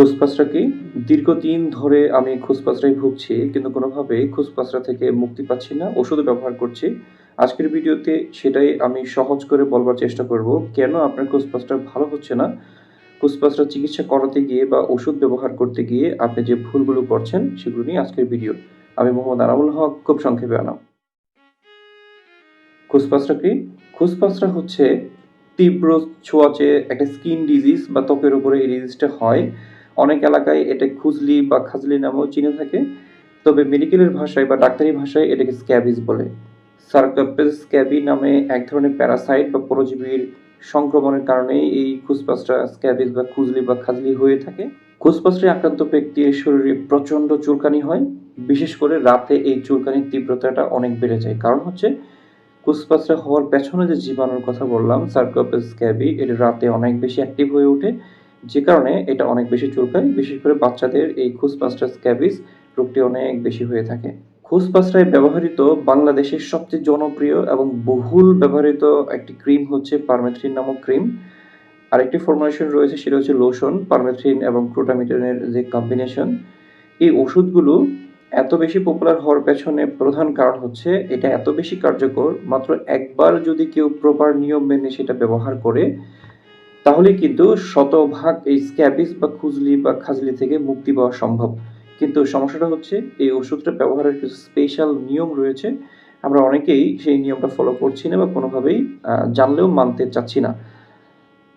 খুসপাসরা কি? দীর্ঘদিন ধরে আমি খুসপাসরায় ভুগছি, কিন্তু কোনোভাবেই খুসপাসরা থেকে মুক্তি পাচ্ছি না। ওষুধও ব্যবহার করছি। আজকের ভিডিওতে সেটাই আমি সহজ করে বলবার চেষ্টা করব। কেন আপনার খুসপাসটা ভালো হচ্ছে না? খুসপাসরা চিকিৎসা করাতে গিয়ে বা ওষুধ ব্যবহার করতে গিয়ে আপনি যে ভুলগুলো করছেন, সেগুলো নিয়ে আজকের ভিডিও। আমি মোহাম্মদ আনামুল হক, খুব সংক্ষেপে আনাম। খুসপাসরা কি? খুসপাসরা হচ্ছে তীব্র ছোঁয়াচে একটা স্কিন ডিজিজ বা ত্বকের উপরে এই ডিজিজটা হয়। অনেক এলাকায় এটা খুজলি বা খাজলি নামেও চিনে থাকে। তবে মেডিকেলের ভাষায় বা ডাক্তারি ভাষায় এটাকে স্ক্যাবিস বলে। সারকোপ্টেস স্ক্যাবি নামে এক ধরনের প্যারাসাইট বা পরজীবীর সংক্রমণের কারণে এই খুসপাসটা স্ক্যাবিস বা খুজলি বা খাজলি হয়ে থাকে। খুসপাসরায় আক্রান্ত ব্যক্তির শরীরে প্রচণ্ড চুলকানি হয়। বিশেষ করে রাতে এই চুলকানির তীব্রতাটা অনেক বেড়ে যায়। কারণ হচ্ছে খুসপাসরা হওয়ার পেছনে যে জীবাণুর কথা বললাম সারকোপ্টেস স্ক্যাবি, এটা রাতে অনেক বেশি অ্যাক্টিভ হয়ে ওঠে। যে কারণে এটা অনেক বেশি চুলকায়। বিশেষ করে বাচ্চাদের এই খুসপাসরা স্ক্যাবিস রোগটি অনেক বেশি হয়ে থাকে। খুসপাসরায় ব্যবহৃত বাংলাদেশের সবচেয়ে জনপ্রিয় এবং বহুল ব্যবহৃত একটি ক্রিম হচ্ছে পারমেথ্রিন নামক ক্রিম। আরেকটি ফর্মুলেশন রয়েছে, সেটা হচ্ছে লোশন, পারমেথ্রিন এবং ক্লোটামিডনের যে কম্বিনেশন। এই ওষুধগুলো এত বেশি পপুলার হওয়ার পেছনে প্রধান কারণ হচ্ছে এটা এত বেশি কার্যকর, মাত্র একবার যদি কেউ প্রপার নিয়ম মেনে সেটা ব্যবহার করে তাহলে কিন্তু শতভাগ এই স্ক্যাবিস বা খুজলি বা খাজলি থেকে মুক্তি পাওয়া সম্ভব। কিন্তু সমস্যাটা হচ্ছে, এই ওষুধটা ব্যবহারের কিছু স্পেশাল নিয়ম রয়েছে। আমরা অনেকেই সেই নিয়মটা ফলো করছি না বা কোনোভাবেই জানলেও মানতে চাচ্ছি না।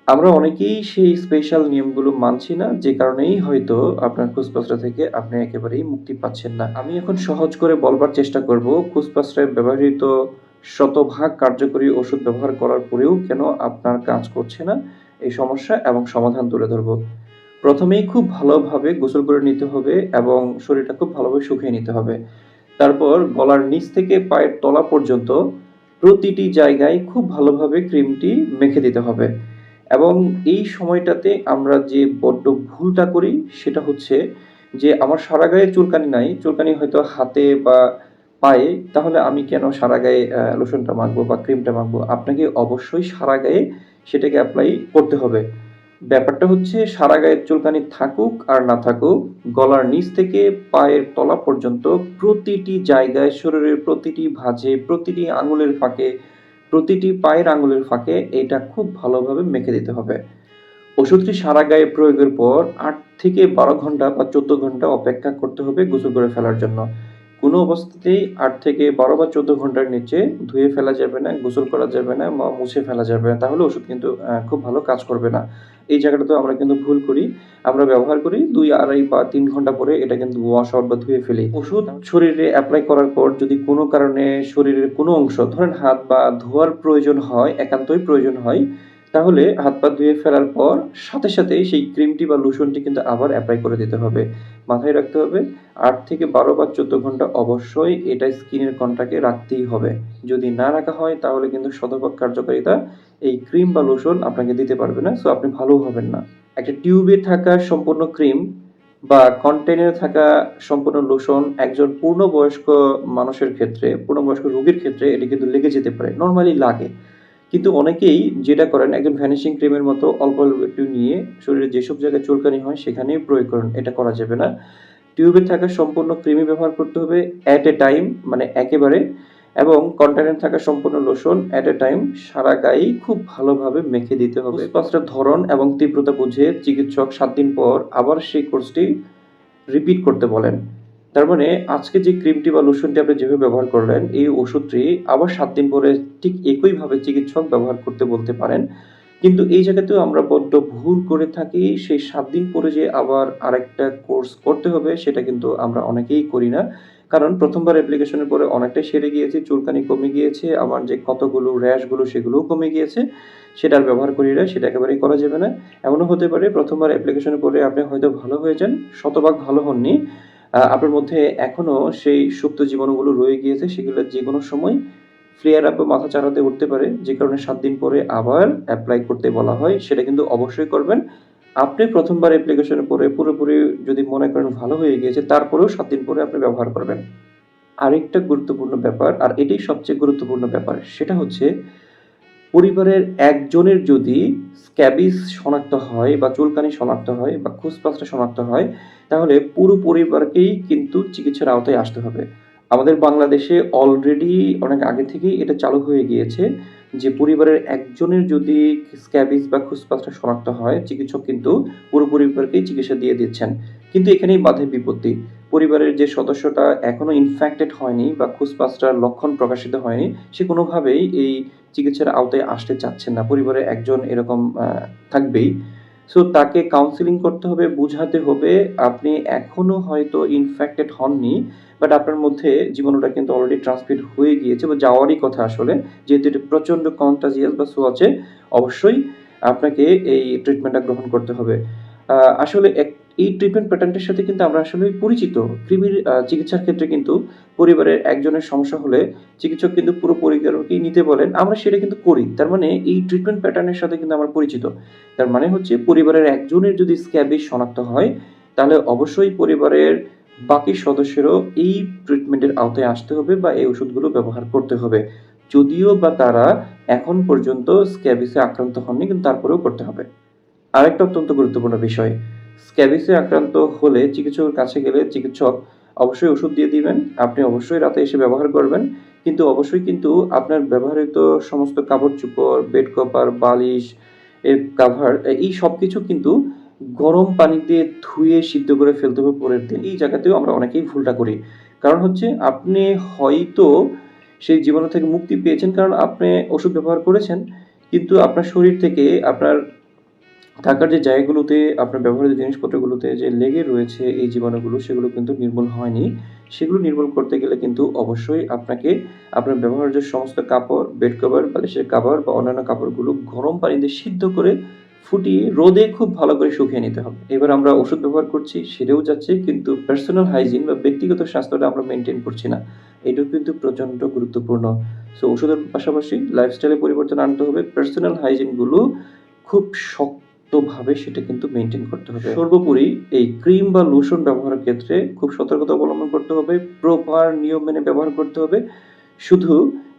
আমরা অনেকেই সেই স্পেশাল নিয়মগুলো মানছি না, যে কারণেই হয়তো আপনার খুসপাসরা থেকে আপনি একেবারেই মুক্তি পাচ্ছেন না। আমি এখন সহজ করে বলবার চেষ্টা করব খুসপাসরায় ব্যবহৃত শতভাগ কার্যকরী ওষুধ ব্যবহার করার পরেও কেন আপনার কাজ করছে না এই সমস্যা এবং সমাধান তুলে ধরব। প্রথমেই খুব ভালোভাবে গোসল করে নিতে হবে এবং শরীরটা খুব ভালোভাবে শুকিয়ে নিতে হবে। তারপর গলার নিচ থেকে পায়ের তলা পর্যন্ত প্রতিটি জায়গায় খুব ভালোভাবে ক্রিমটি মেখে দিতে হবে। এবং এই সময়টাতে আমরা যে বড্ড ভুলটা করি সেটা হচ্ছে যে আমার সারা গায়ে চুলকানি নাই, চুলকানি হয়তো হাতে বা পায়ে তাহলে আমি কেন সারা গায়ে লোশনটা মাখবো বা ক্রিমটা মাখবো? আপনাকে অবশ্যই সারা গায়ে সেটাকে এপ্লাই করতে হবে। ব্যাপারটা হচ্ছে সারা গায়ে চুলকানি থাকুক আর না থাকুক গলার নিচ থেকে পায়ের তলা পর্যন্ত প্রতিটি জায়গায় শরীরের প্রতিটি ভাঁজে, প্রতিটি আঙুলের ফাঁকে, প্রতিটি পায়ের আঙুলের ফাঁকে এটা খুব ভালোভাবে মেখে দিতে হবে। ওষুধটি সারা গায়ে প্রয়োগের পর আট থেকে ১২ ঘণ্টা বা ১৪ ঘণ্টা অপেক্ষা করতে হবে গোসল করে ফেলার জন্য। কোনো অবস্থাতেই আট থেকে ১২ বা ১৪ ঘণ্টার নিচে ধুয়ে ফেলা যাবে না, গোসল করা যাবে না বা মুছে ফেলা যাবে না। তাহলে ওষুধ কিন্তু খুব ভালো কাজ করবে না। এই জায়গাটাতেও আমরা কিন্তু ভুল করি। আমরা ব্যবহার করি ২, ২.৫ বা তিন ঘণ্টা পরে এটা কিন্তু ওয়াশ আউট বা ধুয়ে ফেলি। ওষুধ শরীরে অ্যাপ্লাই করার পর যদি কোনো কারণে শরীরের কোনো অংশ ধরেন হাত বা ধোয়ার প্রয়োজন হয়, একান্তই প্রয়োজন হয় তাহলে হাত পা ধুয়ে ফেলার পর সাথে সাথে সেই ক্রিমটি বা লোশনটি কিন্তু আবার অ্যাপ্লাই করে দিতে হবে। মাথায় রাখতে হবে আট থেকে ১২ বা ১৪ ঘণ্টা অবশ্যই এটা স্কিনের কনট্যাক্টে রাখতেই হবে। যদি না রাখা হয় তাহলে কিন্তু শতভাগ কার্যকারিতা এই ক্রিম বা লোশন আপনাকে দিতে পারবে না। সো আপনি ভালো হবেন না। একটা টিউবে থাকা সম্পূর্ণ ক্রিম বা কন্টেইনারে থাকা সম্পূর্ণ লোশন একজন পূর্ণবয়স্ক মানুষের ক্ষেত্রে, পূর্ণবয়স্ক রোগীর ক্ষেত্রে এটি কিন্তু লেগে যেতে পারে। নরমালি লাগে। কিন্তু অনেকেই যেটা করেন একজন ভ্যানিশিং ক্রিমের মতো অল্প, অল্প একটু নিয়ে শরীরে যেসব জায়গায় চুলকানি হয় সেখানেই প্রয়োগ করেন। এটা করা যাবে না। টিউবে থাকা সম্পূর্ণ ক্রিমই ব্যবহার করতে হবে অ্যাট এ টাইম মানে একেবারে এবং কন্টেন্ট থাকা সম্পূর্ণ লোশন অ্যাট এ টাইম সারা গায়েই খুব ভালোভাবে মেখে দিতে হবে। খুসপাসটার ধরন এবং তীব্রতা বুঝে চিকিৎসক সাত দিন পর আবার সেই কোর্সটি রিপিট করতে বলেন। তার মানে আজকে যে ক্রিমটি বা লোশনটি আপনি যেভাবে ব্যবহার করলেন এই ওষুধটি আবার সাত দিন পরে ঠিক একইভাবে চিকিৎসক ব্যবহার করতে বলতে পারেন। কিন্তু এই জায়গাতেও আমরা বড্ড ভুল করে থাকি সেই সাত দিন পরে যে আবার আরেকটা কোর্স করতে হবে সেটা কিন্তু আমরা অনেকেই করি না। কারণ প্রথমবার অ্যাপ্লিকেশনের পরে অনেকটাই সেরে গিয়েছে, চুলকানি কমে গিয়েছে, আমার যে কতগুলো র‍্যাশগুলো সেগুলোও কমে গিয়েছে। সেটা আর ব্যবহার করি না, সেটা একেবারেই করা যাবে না। এমনও হতে পারে ১ম বার অ্যাপ্লিকেশনের পরে আপনি হয়তো ভালো হয়ে যান, শতভাগ ভালো হননি। আপনার মধ্যে এখনও সেই সুপ্ত জীবাণুগুলো রয়ে গিয়েছে, সেগুলো যেকোনো সময় ফ্লেয়ার আপ মাথা চাড়াতে উঠতে পারে। যে কারণে সাত দিন পরে আবার অ্যাপ্লাই করতে বলা হয়। সেটা কিন্তু অবশ্যই করবেন। আপনি ১ম বার অ্যাপ্লিকেশনের পরে পুরোপুরি যদি মনে করেন ভালো হয়ে গিয়েছে, তারপরেও সাত দিন পরে আপনি ব্যবহার করবেন। আরেকটা গুরুত্বপূর্ণ ব্যাপার, আর এটাই সবচেয়ে গুরুত্বপূর্ণ ব্যাপার, সেটা হচ্ছে পরিবারের একজনের যদি স্ক্যাবিস শনাক্ত হয় বা চুলকানি শনাক্ত হয় বা খুসপাসটা শনাক্ত হয়, তাহলে পুরো পরিবারকেই কিন্তু চিকিৎসার আওতায় আসতে হবে। আমাদের বাংলাদেশে অলরেডি অনেক আগে থেকেই এটা চালু হয়ে গিয়েছে যে পরিবারের একজনের যদি স্ক্যাবিস বা খুসপাসটা শনাক্ত হয়, চিকিৎসক কিন্তু পুরো পরিবারকেই চিকিৎসা দিয়ে দিচ্ছেন। কিন্তু এখানেই বাধে বিপত্তি। পরিবারের যে সদস্যটা এখনও ইনফেক্টেড হয়নি বা খুসপাসটার লক্ষণ প্রকাশিত হয়নি, সে কোনোভাবেই এই চিকিৎসার আওতায় আসতে চাচ্ছেন না। পরিবারে একজন এরকম থাকবেই। সো তাকে কাউন্সেলিং করতে হবে, বুঝাতে হবে আপনি এখনও হয়তো ইনফেক্টেড হননি, বাট আপনার মধ্যে জীবাণুটা কিন্তু অলরেডি ট্রান্সমিট হয়ে গিয়েছে বা যাওয়ারই কথা আসলে। যেহেতু এটা প্রচণ্ড কন্টাজিয়াস বা ছোঁয়াচে, অবশ্যই আপনাকে এই ট্রিটমেন্টটা গ্রহণ করতে হবে। আসলে এক এই ট্রিটমেন্ট প্যাটার্নটার সাথে কিন্তু আমরা আসলে পরিচিত। কৃমির চিকিৎসার ক্ষেত্রে কিন্তু পরিবারের একজনের সমস্যা হলে চিকিৎসক কিন্তু পুরো পরিবারকেই নিতে বলেন। আমরা সেটা কিন্তু করি। তার মানে এই ট্রিটমেন্ট প্যাটার্নের সাথে কিন্তু আমরা পরিচিত। তার মানে হচ্ছে পরিবারের একজনের যদি স্ক্যাবিস শনাক্ত হয়, তাহলে অবশ্যই পরিবারের বাকি সদস্যেরও এই ট্রিটমেন্টের আওতায় আসতে হবে বা এই ওষুধগুলো ব্যবহার করতে হবে। যদিও বা তারা এখন পর্যন্ত স্ক্যাবিসে আক্রান্ত হননি, কিন্তু তারপরেও করতে হবে। আরেকটা অত্যন্ত গুরুত্বপূর্ণ বিষয়, স্ক্যাবিসে আক্রান্ত হলে চিকিৎসকের কাছে গেলে চিকিৎসক অবশ্যই ওষুধ দিয়ে দিবেন। আপনি অবশ্যই রাতে এসে ব্যবহার করবেন। কিন্তু অবশ্যই কিন্তু আপনার ব্যবহৃত সমস্ত কাপড়-চোপড়, বেড কভার, বালিশ, এর কাভার এই সব কিছু কিন্তু গরম পানি দিয়ে ধুয়ে সিদ্ধ করে ফেলতে হবে পরের দিন। এই জায়গাতেও আমরা অনেকেই ভুলটা করি। কারণ হচ্ছে আপনি হয়তো সেই জীবাণু থেকে মুক্তি পেয়েছেন কারণ আপনি ওষুধ ব্যবহার করেছেন। কিন্তু আপনার শরীর থেকে আপনার থাকার যে জায়গাগুলোতে আপনার ব্যবহৃত জিনিসপত্রগুলোতে যে লেগে রয়েছে এই জীবাণুগুলো, সেগুলো কিন্তু নির্মূল হয়নি। সেগুলো নির্মূল করতে গেলে কিন্তু অবশ্যই আপনাকে আপনার ব্যবহার্য সমস্ত কাপড়, বেড কভার, বালিশের কাভার বা অন্যান্য কাপড়গুলো গরম পানিতে সিদ্ধ করে ফুটিয়ে রোদে খুব ভালো করে শুকিয়ে নিতে হবে। এবার আমরা ওষুধ ব্যবহার করছি, সেরেও যাচ্ছে কিন্তু পার্সোনাল হাইজিন বা ব্যক্তিগত স্বাস্থ্যটা আমরা মেইনটেইন করছি না। এটাও কিন্তু প্রচণ্ড গুরুত্বপূর্ণ। সো ওষুধের পাশাপাশি লাইফস্টাইলে পরিবর্তন আনতে হবে। পার্সোনাল হাইজিনগুলো খুব খুব শক্তভাবে সেটা কিন্তু মেনটেন করতে হবে। সর্বোপরি এই ক্রিম বা লোশন ব্যবহারের ক্ষেত্রে খুব সতর্কতা অবলম্বন করতে হবে। প্রপার নিয়ম মেনে ব্যবহার করতে হবে। শুধু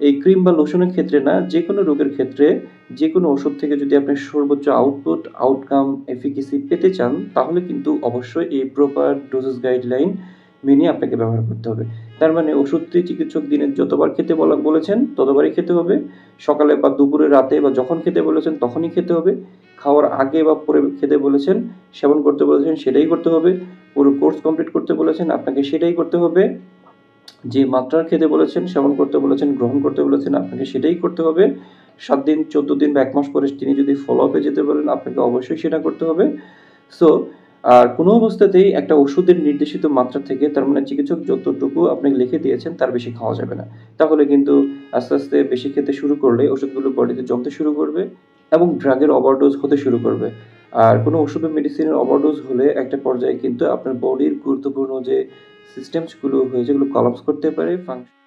এই ক্রিম বা লোশনের ক্ষেত্রে না, যেকোনো রোগের ক্ষেত্রে যেকোনো ওষুধ থেকে যদি আপনি সর্বোচ্চ আউটপুট, আউটকাম, এফিকেসি পেতে চান, তাহলে কিন্তু অবশ্যই এই প্রপার ডোজেস গাইডলাইন মেনে আপনাকে ব্যবহার করতে হবে। তার মানে ওষুধটি চিকিৎসক দিনে যতবার খেতে বলা বলেছেন, ততবারই খেতে হবে। সকালে বা দুপুরে, রাতে বা যখন খেতে বলেছেন, তখনই খেতে হবে। খাওয়ার আগে বা পরে খেতে বলেছেন, সেবন করতে বলেছেন, সেটাই করতে হবে। পুরো কোর্স কমপ্লিট করতে বলেছেন, আপনাকে সেটাই করতে হবে। যে মাত্রার খেতে বলেছেন, সেবন করতে বলেছেন, গ্রহণ করতে বলেছেন, আপনাকে সেটাই করতে হবে। সাত দিন, ১৪ দিন বা এক মাস পরে তিনি যদি ফলো আপ যেতে বলেন, আপনাকে অবশ্যই সেটা করতে হবে। সো আর কোনো অবস্থাতেই একটা ওষুধের নির্দেশিত মাত্রা থেকে তার মানে চিকিৎসক যতটুকু আপনাকে লিখে দিয়েছেন, তার বেশি খাওয়া যাবে না। তাহলে কিন্তু আস্তে, আস্তে বেশি খেতে শুরু করলে ওষুধগুলো বডিতে জমতে শুরু করবে এবং ড্রাগের ওভারডোজ হতে শুরু করবে। আর কোনো ওষুধ মেডিসিনের ওভারডোজ হলে একটা পর্যায়ে কিন্তু আপনার বডির গুরুত্বপূর্ণ যে সিস্টেমসগুলো হয়েছে, এগুলো কোলাপস করতে পারে, ফাংশন